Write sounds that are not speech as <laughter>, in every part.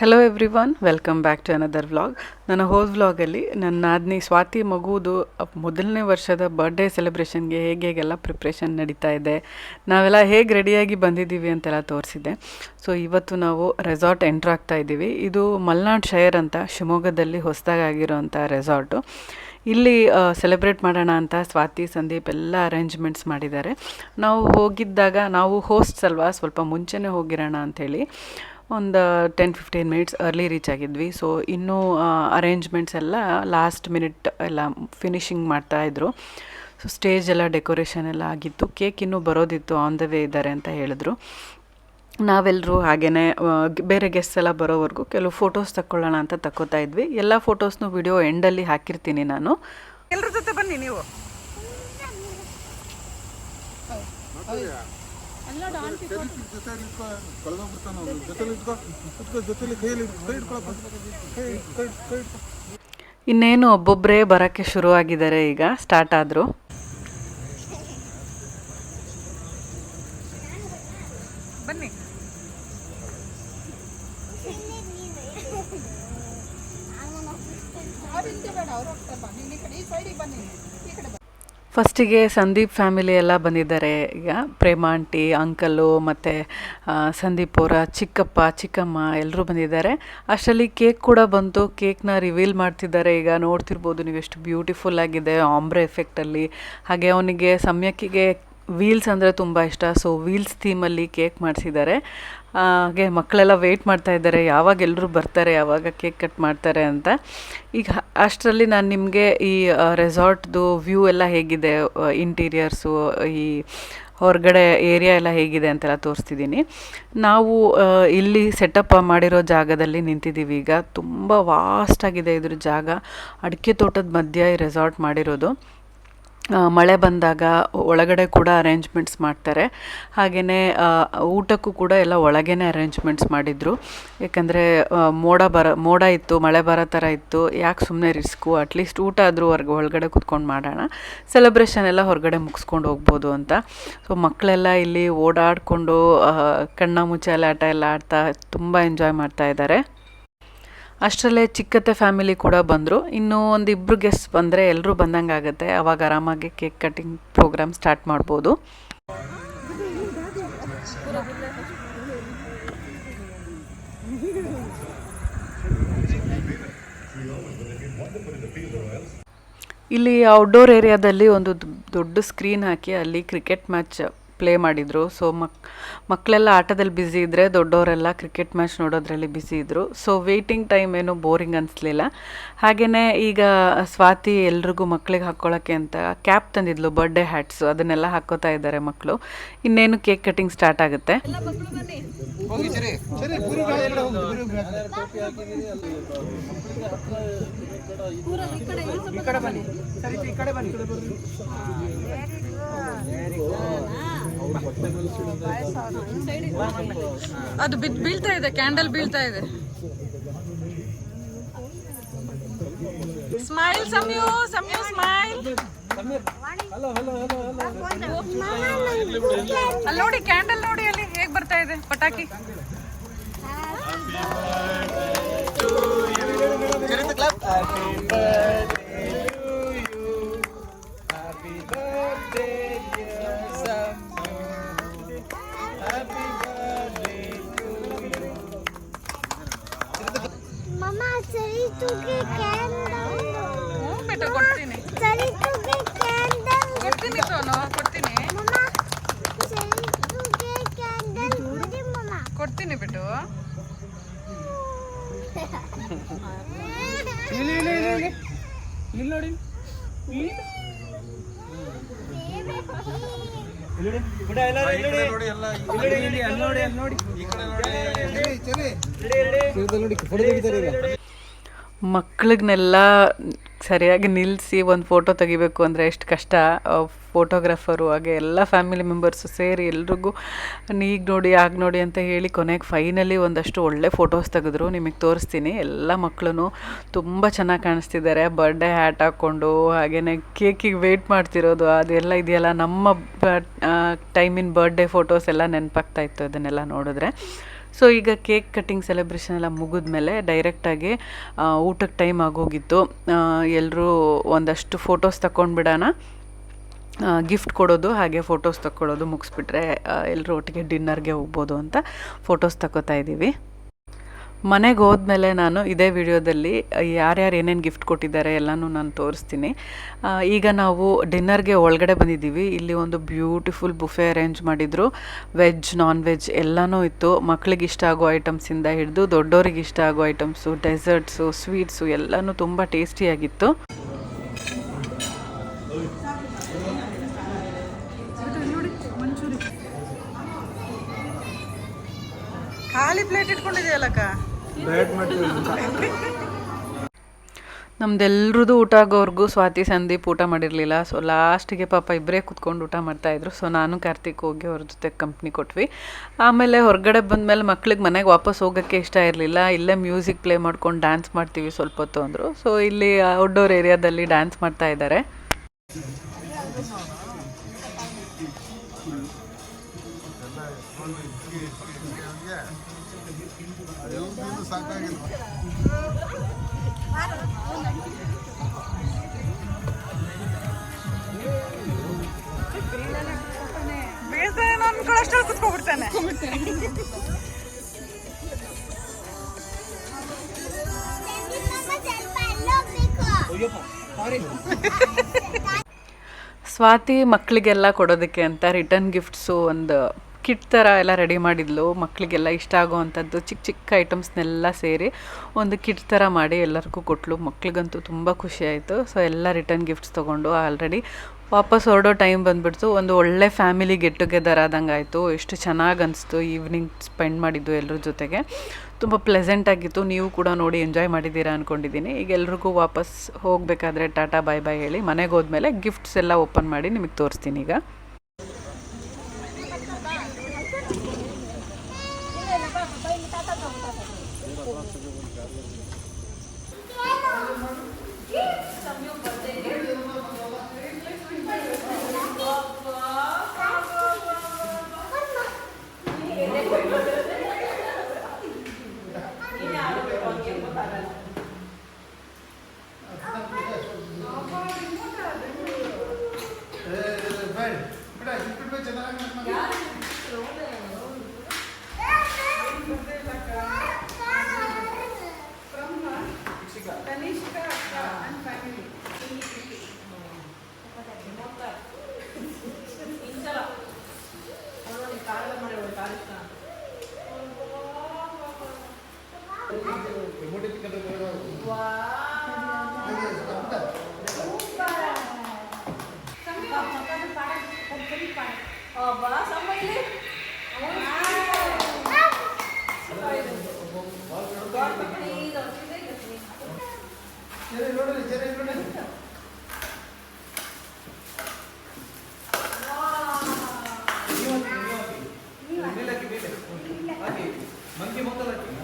Hello everyone welcome back to another vlog ನನ್ನ host ವ್ಲಾಗಲ್ಲಿ ನನ್ನ ನಾದಿನಿ ಸ್ವಾತಿ ಮಗುವುದು ಮೊದಲನೇ ವರ್ಷದ ಬರ್ಡೇ ಸೆಲೆಬ್ರೇಷನ್ಗೆ ಹೇಗೆ ಹೇಗೆಲ್ಲ ಪ್ರಿಪ್ರೇಷನ್ ನಡೀತಾ ಇದೆ, ನಾವೆಲ್ಲ ಹೇಗೆ ರೆಡಿಯಾಗಿ ಬಂದಿದ್ದೀವಿ ಅಂತೆಲ್ಲ ತೋರಿಸಿದೆ ಸೊ ಇವತ್ತು ನಾವು ರೆಸಾರ್ಟ್ ಎಂಟ್ರ್ ಆಗ್ತಾ ಇದ್ದೀವಿ. ಇದು ಮಲ್ನಾಡ್ ಶೈರ್ ಅಂತ, ಶಿವಮೊಗ್ಗದಲ್ಲಿ ಹೊಸದಾಗಿ ಆಗಿರೋಂಥ ರೆಸಾರ್ಟು ಇಲ್ಲಿ ಸೆಲೆಬ್ರೇಟ್ ಮಾಡೋಣ ಅಂತ ಸ್ವಾತಿ, ಸಂದೀಪ್ ಎಲ್ಲ ಅರೇಂಜ್ಮೆಂಟ್ಸ್ ಮಾಡಿದ್ದಾರೆ. ನಾವು ಹೋಗಿದ್ದಾಗ, ನಾವು ಹೋಸ್ಟ್ಸ್ ಅಲ್ವಾ, ಸ್ವಲ್ಪ ಮುಂಚೆನೇ ಹೋಗಿರೋಣ ಅಂಥೇಳಿ ಒಂದು ten fifteen minutes early reach ಆಗಿದ್ವಿ. So ಇನ್ನೂ ಅರೇಂಜ್ಮೆಂಟ್ಸ್ ಎಲ್ಲ ಲಾಸ್ಟ್ ಮಿನಿಟ್ ಎಲ್ಲ ಫಿನಿಶಿಂಗ್ ಮಾಡ್ತಾಯಿದ್ರು ಸೊ ಸ್ಟೇಜ್ ಎಲ್ಲ ಡೆಕೋರೇಷನ್ ಎಲ್ಲ ಆಗಿತ್ತು. ಕೇಕ್ ಇನ್ನೂ ಬರೋದಿತ್ತು ಆನ್ ದ ವೇ ಇದ್ದಾರೆ ಅಂತ ಹೇಳಿದ್ರು. ನಾವೆಲ್ಲರೂ ಹಾಗೆಯೇ ಬೇರೆ ಗೆಸ್ಟ್ ಎಲ್ಲ ಬರೋವರೆಗೂ ಕೆಲವು ಫೋಟೋಸ್ ತಕ್ಕೊಳ್ಳೋಣ ಅಂತ ತಕ್ಕೋತಾ ಇದ್ವಿ. ಎಲ್ಲ ಫೋಟೋಸ್ನು ವಿಡಿಯೋ ಎಂಡಲ್ಲಿ ಹಾಕಿರ್ತೀನಿ ನಾನು. ಎಲ್ಲರ ಜೊತೆ ಬನ್ನಿ ನೀವು. ಇನ್ನೇನು ಒಬ್ಬೊಬ್ಬರೇ ಬರೋಕ್ಕೆ ಶುರುವಾಗಿದ್ದಾರೆ ಈಗ ಸ್ಟಾರ್ಟ್ ಆದರು. ಬನ್ನಿ. <laughs> ಫಸ್ಟಿಗೆ ಸಂದೀಪ್ ಫ್ಯಾಮಿಲಿ ಎಲ್ಲ ಬಂದಿದ್ದಾರೆ. ಈಗ ಪ್ರೇಮ ಆಂಟಿ, ಅಂಕಲು ಮತ್ತು ಸಂದೀಪ್ ಅವರ ಚಿಕ್ಕಪ್ಪ, ಚಿಕ್ಕಮ್ಮ ಎಲ್ಲರೂ ಬಂದಿದ್ದಾರೆ. ಅಷ್ಟರಲ್ಲಿ ಕೇಕ್ ಕೂಡ ಬಂತು. ಕೇಕ್ನ ರಿವೀಲ್ ಮಾಡ್ತಿದ್ದಾರೆ. ಈಗ ನೋಡ್ತಿರ್ಬೋದು ನೀವು ಎಷ್ಟು ಬ್ಯೂಟಿಫುಲ್ ಆಗಿದೆ ಆಂಬ್ರೆ ಎಫೆಕ್ಟಲ್ಲಿ ಹಾಗೆ ಅವನಿಗೆ ಸಮ್ಯಕ್ಕಿಗೆ ವೀಲ್ಸ್ ಅಂದರೆ ತುಂಬ ಇಷ್ಟ. ಸೊ ವೀಲ್ಸ್ ಥೀಮಲ್ಲಿ ಕೇಕ್ ಮಾಡಿಸಿದ್ದಾರೆ. ಹಾಗೆ ಮಕ್ಕಳೆಲ್ಲ ವೆಯ್ಟ್ ಮಾಡ್ತಾ ಇದ್ದಾರೆ. ಯಾವಾಗ ಎಲ್ಲರೂ ಬರ್ತಾರೆ, ಯಾವಾಗ ಕೇಕ್ ಕಟ್ ಮಾಡ್ತಾರೆ ಅಂತ. ಈಗ ಅಷ್ಟರಲ್ಲಿ ನಾನು ನಿಮಗೆ ಈ ರೆಸಾರ್ಟ್ದು ವ್ಯೂ ಎಲ್ಲ ಹೇಗಿದೆ? ಇಂಟೀರಿಯರ್ಸು ಈ ಹೊರಗಡೆ ಏರಿಯಾ ಎಲ್ಲ ಹೇಗಿದೆ ಅಂತೆಲ್ಲ ತೋರಿಸ್ತಿದ್ದೀನಿ ನಾವು ಇಲ್ಲಿ ಸೆಟಪ್ ಮಾಡಿರೋ ಜಾಗದಲ್ಲಿ ನಿಂತಿದ್ದೀವಿ ಈಗ. ತುಂಬ ವಾಸ್ಟಾಗಿದೆ ಇದ್ರ ಜಾಗ. ಅಡಿಕೆ ತೋಟದ ಮಧ್ಯ ಈ ರೆಸಾರ್ಟ್ ಮಾಡಿರೋದು. ಮಳೆ ಬಂದಾಗ ಒಳಗಡೆ ಕೂಡ ಅರೇಂಜ್ಮೆಂಟ್ಸ್ ಮಾಡ್ತಾರೆ. ಹಾಗೆಯೇ ಊಟಕ್ಕೂ ಕೂಡ ಎಲ್ಲ ಒಳಗೇ ಅರೇಂಜ್ಮೆಂಟ್ಸ್ ಮಾಡಿದರು. ಯಾಕಂದರೆ ಮೋಡ ಬರ, ಮೋಡ ಇತ್ತು, ಮಳೆ ಬರೋ ಥರ ಇತ್ತು. ಯಾಕೆ ಸುಮ್ಮನೆ ರಿಸ್ಕು ಅಟ್ಲೀಸ್ಟ್ ಊಟ ಆದರೂ ಹೊರ್ಗೆ, ಒಳಗಡೆ ಕುತ್ಕೊಂಡು ಮಾಡೋಣ. ಸೆಲೆಬ್ರೇಷನ್ ಎಲ್ಲ ಹೊರಗಡೆ ಮುಗಿಸ್ಕೊಂಡು ಹೋಗ್ಬೋದು ಅಂತ. ಸೊ ಮಕ್ಕಳೆಲ್ಲ ಇಲ್ಲಿ ಓಡಾಡಿಕೊಂಡು ಕಣ್ಣ ಮುಚ್ಚಾಲೆ ಆಟ ಎಲ್ಲ ಆಡ್ತಾ ತುಂಬ ಎಂಜಾಯ್ ಮಾಡ್ತಾ ಇದ್ದಾರೆ. ಅಷ್ಟರಲ್ಲೇ ಚಿಕ್ಕತ್ತೆ ಫ್ಯಾಮಿಲಿ ಕೂಡ ಬಂದರು. ಇನ್ನೂ ಒಂದು ಇಬ್ಬರು ಗೆಸ್ಟ್ ಬಂದರೆ ಎಲ್ಲರೂ ಬಂದಂಗೆ ಆಗುತ್ತೆ. ಅವಾಗ ಆರಾಮಾಗಿ ಕೇಕ್ ಕಟ್ಟಿಂಗ್ ಪ್ರೋಗ್ರಾಮ್ ಸ್ಟಾರ್ಟ್ ಮಾಡ್ಬೋದು. ಇಲ್ಲಿ ಔಟ್ಡೋರ್ ಏರಿಯಾದಲ್ಲಿ ಒಂದು ದೊಡ್ಡ ಸ್ಕ್ರೀನ್ ಹಾಕಿ ಅಲ್ಲಿ ಕ್ರಿಕೆಟ್ ಮ್ಯಾಚ್ ಪ್ಲೇ ಮಾಡಿದರು. ಸೊ ಮಕ್ ಮಕ್ಕಳೆಲ್ಲ ಆಟದಲ್ಲಿ ಬ್ಯುಸಿ ಇದ್ದರೆ ದೊಡ್ಡವರೆಲ್ಲ ಕ್ರಿಕೆಟ್ ಮ್ಯಾಚ್ ನೋಡೋದ್ರಲ್ಲಿ ಬ್ಯುಸಿ ಇದ್ದರು ಸೊ ವೇಟಿಂಗ್ ಟೈಮ್ ಏನು ಬೋರಿಂಗ್ ಅನಿಸ್ಲಿಲ್ಲ. ಹಾಗೆಯೇ ಈಗ ಸ್ವಾತಿ ಎಲ್ರಿಗೂ ಮಕ್ಕಳಿಗೆ ಹಾಕ್ಕೊಳ್ಳೋಕ್ಕೆ ಅಂತ ಕ್ಯಾಪ್ ತಂದಿದ್ಲು ಬರ್ಡೇ ಹ್ಯಾಟ್ಸು ಅದನ್ನೆಲ್ಲ ಹಾಕೋತಾ ಇದ್ದಾರೆ ಮಕ್ಕಳು ಇನ್ನೇನು ಕೇಕ್ ಕಟಿಂಗ್ ಸ್ಟಾರ್ಟ್ ಆಗುತ್ತೆ. ಅದು ಬಿದ್ ಬೀಳ್ತಾ ಇದೆ ಕ್ಯಾಂಡಲ್ ಬೀಳ್ತಾ ಇದೆ. ಸ್ಮೈಲ್ ಸಮಯು ಸಮಯು ಸ್ಮೈಲ್ ಅಲ್ಲಿ ನೋಡಿ ಕ್ಯಾಂಡಲ್ ನೋಡಿ ಅಲ್ಲಿ ಹೇಗ್ ಬರ್ತಾ ಇದೆ ಪಟಾಕಿ. Mama, ಹ್ಞೂ ಬೇಟ ಕೊಡ್ತೀನಿ. ಸರಿ ತುಗೆ ಕ್ಯಾಂಡಲ್. ಕೊಡ್ತೀನಿ ಸೋನು ಕೊಡ್ತೀನಿ. ಮಮ್ಮ ಇಲ್ಲಿ ಇಲ್ಲಿ ಕ್ಯಾಂಡಲ್ ಕೊಡಿ ಮಮ್ಮ ಕೊಡ್ತೀನಿ ಬಿಟ್ಟು ಮಕ್ಳಿಗ್ನೆಲ್ಲ ಸರಿಯಾಗಿ ನಿಲ್ಲಿಸಿ ಒಂದು ಫೋಟೋ ತೆಗಿಬೇಕು ಅಂದರೆ ಎಷ್ಟು ಕಷ್ಟ. ಫೋಟೋಗ್ರಾಫರು ಹಾಗೆ ಎಲ್ಲ ಫ್ಯಾಮಿಲಿ ಮೆಂಬರ್ಸು ಸೇರಿ ಎಲ್ರಿಗೂ ಈಗ ನೋಡಿ, ಆಗ ನೋಡಿ ಅಂತ ಹೇಳಿ ಕೊನೆಗೆ ಫೈನಲಿ ಒಂದಷ್ಟು ಒಳ್ಳೆ ಫೋಟೋಸ್ ತೆಗೆದ್ರು. ನಿಮಗೆ ತೋರಿಸ್ತೀನಿ. ಎಲ್ಲ ಮಕ್ಕಳು ತುಂಬ ಚೆನ್ನಾಗಿ ಕಾಣಿಸ್ತಿದ್ದಾರೆ. ಬರ್ಡೇ ಹ್ಯಾಟ್ ಹಾಕ್ಕೊಂಡು ಹಾಗೆಯೇ ಕೇಕಿಗೆ ವೆಯ್ಟ್ ಮಾಡ್ತಿರೋದು. ಅದೆಲ್ಲ ಇದೆಯಲ್ಲ? ನಮ್ಮ ಟೈಮಿನ ಬರ್ಡೇ ಫೋಟೋಸ್ ಎಲ್ಲ ನೆನಪಾಗ್ತಾ ಇತ್ತು ಅದನ್ನೆಲ್ಲ ನೋಡಿದ್ರೆ. ಸೊ ಈಗ ಕೇಕ್ ಕಟ್ಟಿಂಗ್ ಸೆಲೆಬ್ರೇಷನ್ ಎಲ್ಲ ಮುಗಿದ್ಮೇಲೆ ಡೈರೆಕ್ಟಾಗಿ ಊಟಕ್ಕೆ ಟೈಮ್ ಆಗೋಗಿತ್ತು. ಎಲ್ಲರೂ ಒಂದಷ್ಟು ಫೋಟೋಸ್ ತಗೊಂಡ್ಬಿಡೋಣ ಗಿಫ್ಟ್ ಕೊಡೋದು, ಹಾಗೆ ಫೋಟೋಸ್ ತಗೊಳ್ಳೋದು ಮುಗಿಸ್ಬಿಟ್ರೆ ಎಲ್ಲರೂ ಒಟ್ಟಿಗೆ ಡಿನ್ನರ್ಗೆ ಹೋಗ್ಬೋದು ಅಂತ ಫೋಟೋಸ್ ತಗೋತಾ ಇದ್ದೀವಿ ಮನೆಗೆ ಹೋದ್ಮೇಲೆ ನಾನು ಇದೇ ವಿಡಿಯೋದಲ್ಲಿ ಯಾರ್ಯಾರು ಏನೇನು ಗಿಫ್ಟ್ ಕೊಟ್ಟಿದ್ದಾರೆ ಎಲ್ಲನೂ ನಾನು ತೋರಿಸ್ತೀನಿ. ಈಗ ನಾವು ಡಿನ್ನರ್ಗೆ ಒಳಗಡೆ ಬಂದಿದ್ದೀವಿ. ಇಲ್ಲಿ ಒಂದು ಬ್ಯೂಟಿಫುಲ್ ಬುಫೆ ಅರೇಂಜ್ ಮಾಡಿದರು. ವೆಜ್ ನಾನ್ ವೆಜ್ ಎಲ್ಲನೂ ಇತ್ತು. ಮಕ್ಳಿಗೆ ಇಷ್ಟ ಆಗೋ ಐಟಮ್ಸಿಂದ ಹಿಡಿದು ದೊಡ್ಡೋರಿಗೆ ಇಷ್ಟ ಆಗೋ ಐಟಮ್ಸು ಡೆಸರ್ಟ್ಸು ಸ್ವೀಟ್ಸು ಎಲ್ಲನೂ ತುಂಬ ಟೇಸ್ಟಿಯಾಗಿತ್ತು ಖಾಲಿ ಪ್ಲೇಟ್ ಇಟ್ಕೊಂಡಿದೆಯಲ್ಲಕ್ಕ? ನಮ್ದೆಲ್ರದ್ದು ಊಟ ಆಗೋವರೆಗೂ ಸ್ವಾತಿ, ಸಂದೀಪ್ ಊಟ ಮಾಡಿರಲಿಲ್ಲ. ಸೊ ಲಾಸ್ಟಿಗೆ ಪಾಪ ಇಬ್ಬರೇ ಕುತ್ಕೊಂಡು ಊಟ ಮಾಡ್ತಾಯಿದ್ರು ಸೊ ನಾನು ಕಾರ್ತಿಕ್ ಹೋಗಿ ಅವ್ರ ಜೊತೆ ಕಂಪ್ನಿ ಕೊಟ್ವಿ. ಆಮೇಲೆ ಹೊರಗಡೆ ಬಂದಮೇಲೆ ಮಕ್ಳಿಗೆ ಮನೆಗೆ ವಾಪಸ್ ಹೋಗೋಕ್ಕೆ ಇಷ್ಟ ಇರಲಿಲ್ಲ. ಇಲ್ಲೇ ಮ್ಯೂಸಿಕ್ ಪ್ಲೇ ಮಾಡ್ಕೊಂಡು ಡ್ಯಾನ್ಸ್ ಮಾಡ್ತೀವಿ ಸ್ವಲ್ಪ ಹೊತ್ತು ಅಂದರು. ಸೊ ಇಲ್ಲಿ ಔಟ್ಡೋರ್ ಏರಿಯಾದಲ್ಲಿ ಡ್ಯಾನ್ಸ್ ಮಾಡ್ತಾ ಇದ್ದಾರೆ ಕುತ್ಕೊಬಿಡ್ತಾನೆ. ಸ್ವಾತಿ ಮಕ್ಕಳಿಗೆಲ್ಲ ಕೊಡೋದಕ್ಕೆ ಅಂತ ರಿಟರ್ನ್ ಗಿಫ್ಟ್ಸು ಒಂದು ಕಿಟ್ ಥರ ಎಲ್ಲ ರೆಡಿ ಮಾಡಿದ್ಲು ಮಕ್ಕಳಿಗೆಲ್ಲ ಇಷ್ಟ ಆಗೋವಂಥದ್ದು ಚಿಕ್ಕ ಚಿಕ್ಕ ಐಟಮ್ಸ್ನೆಲ್ಲ ಸೇರಿ ಒಂದು ಕಿಟ್ ಥರ ಮಾಡಿ ಎಲ್ಲರಿಗೂ ಕೊಟ್ಲು. ಮಕ್ಳಿಗಂತೂ ತುಂಬ ಆಯಿತು. ಸೊ ಎಲ್ಲ ರಿಟರ್ನ್ ಗಿಫ್ಟ್ಸ್ ತೊಗೊಂಡು ಆಲ್ರೆಡಿ ವಾಪಸ್ ಹೊರಡೋ ಟೈಮ್ ಬಂದುಬಿಡ್ತು. ಒಂದು ಒಳ್ಳೆ ಫ್ಯಾಮಿಲಿ ಗೆಟ್ ಟುಗೆದರ್ ಆದಂಗೆ ಆಯಿತು. ಎಷ್ಟು ಚೆನ್ನಾಗಿ ಅನಿಸ್ತು ಈವ್ನಿಂಗ್ ಸ್ಪೆಂಡ್ ಮಾಡಿದ್ದು ಎಲ್ಲರ ಜೊತೆಗೆ. ತುಂಬ ಪ್ಲೆಸೆಂಟ್ ಆಗಿತ್ತು. ನೀವು ಕೂಡ ನೋಡಿ ಎಂಜಾಯ್ ಮಾಡಿದ್ದೀರಾ ಅಂದ್ಕೊಂಡಿದ್ದೀನಿ ಈಗ ಎಲ್ರಿಗೂ ವಾಪಸ್ ಹೋಗಬೇಕಾದ್ರೆ ಟಾಟಾ ಬಾಯ್ ಬಾಯ್ ಹೇಳಿ ಮನೆಗೆ ಹೋದ್ಮೇಲೆ ಗಿಫ್ಟ್ಸ್ ಎಲ್ಲ ಓಪನ್ ಮಾಡಿ ನಿಮಗೆ ತೋರಿಸ್ತೀನಿ ಈಗ. मंकी मतलब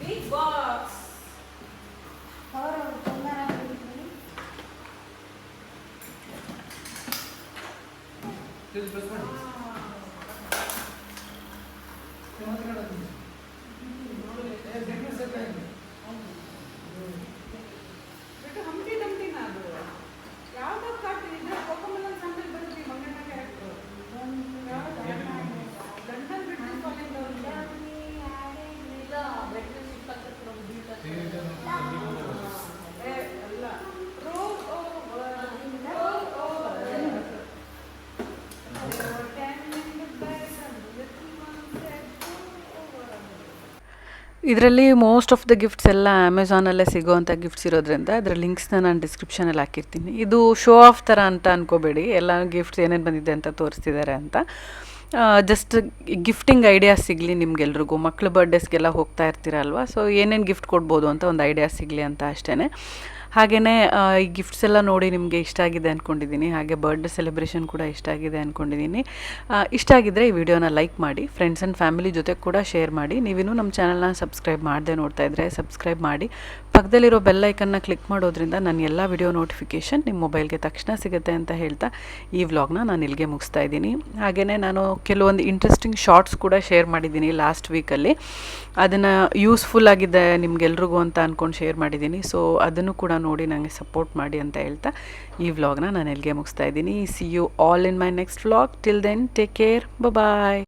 Big box. This is the first one. ಇದರಲ್ಲಿ ಮೋಸ್ಟ್ ಆಫ್ ದ ಗಿಫ್ಟ್ಸ್ ಎಲ್ಲ ಅಮೆಝಾನಲ್ಲೇ ಸಿಗೋವಂಥ ಗಿಫ್ಟ್ಸ್ ಇರೋದ್ರಿಂದ ಅದರ ಲಿಂಕ್ಸ್ನ ನಾನು ಡಿಸ್ಕ್ರಿಪ್ಷನಲ್ಲಿ ಹಾಕಿರ್ತೀನಿ. ಇದು ಶೋ ಆಫ್ ಥರ ಅಂತ ಅನ್ಕೋಬೇಡಿ. ಎಲ್ಲ ಗಿಫ್ಟ್ಸ್ ಏನೇನು ಬಂದಿದೆ ಅಂತ ತೋರಿಸ್ತಿದ್ದಾರೆ ಅಂತ. ಜಸ್ಟ್ ಗಿಫ್ಟಿಂಗ್ ಐಡಿಯಾಸ್ ಸಿಗಲಿ ನಿಮ್ಗೆಲ್ರಿಗೂ. ಮಕ್ಳ ಬರ್ಡೇಸ್ಗೆಲ್ಲ ಹೋಗ್ತಾ ಇರ್ತೀರಲ್ವ? ಸೊ ಏನೇನು ಗಿಫ್ಟ್ ಕೊಡ್ಬೋದು ಅಂತ ಒಂದು ಐಡಿಯಾ ಸಿಗಲಿ ಅಂತ ಅಷ್ಟೇ ಹಾಗೆಯೇ ಈ ಗಿಫ್ಟ್ಸ್ ಎಲ್ಲ ನೋಡಿ ನಿಮಗೆ ಇಷ್ಟ ಆಗಿದೆ ಅಂದ್ಕೊಂಡಿದ್ದೀನಿ ಹಾಗೆ ಬರ್ಡೇ ಸೆಲೆಬ್ರೇಷನ್ ಕೂಡ ಇಷ್ಟ ಆಗಿದೆ ಅಂದ್ಕೊಂಡಿದ್ದೀನಿ ಇಷ್ಟ ಆಗಿದ್ದರೆ ಈ ವಿಡಿಯೋನ ಲೈಕ್ ಮಾಡಿ ಫ್ರೆಂಡ್ಸ್ ಆ್ಯಂಡ್ ಫ್ಯಾಮಿಲಿ ಜೊತೆ ಕೂಡ ಶೇರ್ ಮಾಡಿ. ನೀವಿನ್ನೂ ನಮ್ಮ ಚಾನಲ್ನ ಸಬ್ಸ್ಕ್ರೈಬ್ ಮಾಡದೆ ನೋಡ್ತಾ ಇದ್ದರೆ ಸಬ್ಸ್ಕ್ರೈಬ್ ಮಾಡಿ. ಪಕ್ಕದಲ್ಲಿರೋ ಬೆಲ್ ಐಕನ್ನ ಕ್ಲಿಕ್ ಮಾಡೋದ್ರಿಂದ ನನ್ನ ಎಲ್ಲ ವಿಡಿಯೋ ನೋಟಿಫಿಕೇಷನ್ ನಿಮ್ಮ ಮೊಬೈಲ್ಗೆ ತಕ್ಷಣ ಸಿಗುತ್ತೆ ಅಂತ ಹೇಳ್ತಾ ಈ ವ್ಲಾಗ್ನ ನಾನು ಇಲ್ಲಿಗೆ ಮುಗಿಸ್ತಾ ಇದ್ದೀನಿ. ಹಾಗೆಯೇ ನಾನು ಕೆಲವೊಂದು ಇಂಟ್ರೆಸ್ಟಿಂಗ್ ಶಾರ್ಟ್ಸ್ ಕೂಡ ಶೇರ್ ಮಾಡಿದ್ದೀನಿ ಲಾಸ್ಟ್ ವೀಕಲ್ಲಿ ಅದನ್ನು ಯೂಸ್ಫುಲ್ ಆಗಿದೆ ನಿಮಗೆಲ್ರಿಗೂ ಅಂತ ಅಂದ್ಕೊಂಡು ಶೇರ್ ಮಾಡಿದ್ದೀನಿ. ಸೊ ಅದನ್ನು ಕೂಡ ನೋಡಿ ನನಗೆ ಸಪೋರ್ಟ್ ಮಾಡಿ ಅಂತ ಹೇಳ್ತಾ ಈ ವ್ಲಾಗ್ನ ನಾನು ಇಲ್ಲಿಗೆ ಮುಗಿಸ್ತಾ ಇದ್ದೀನಿ. See you all in my next vlog till then take care bye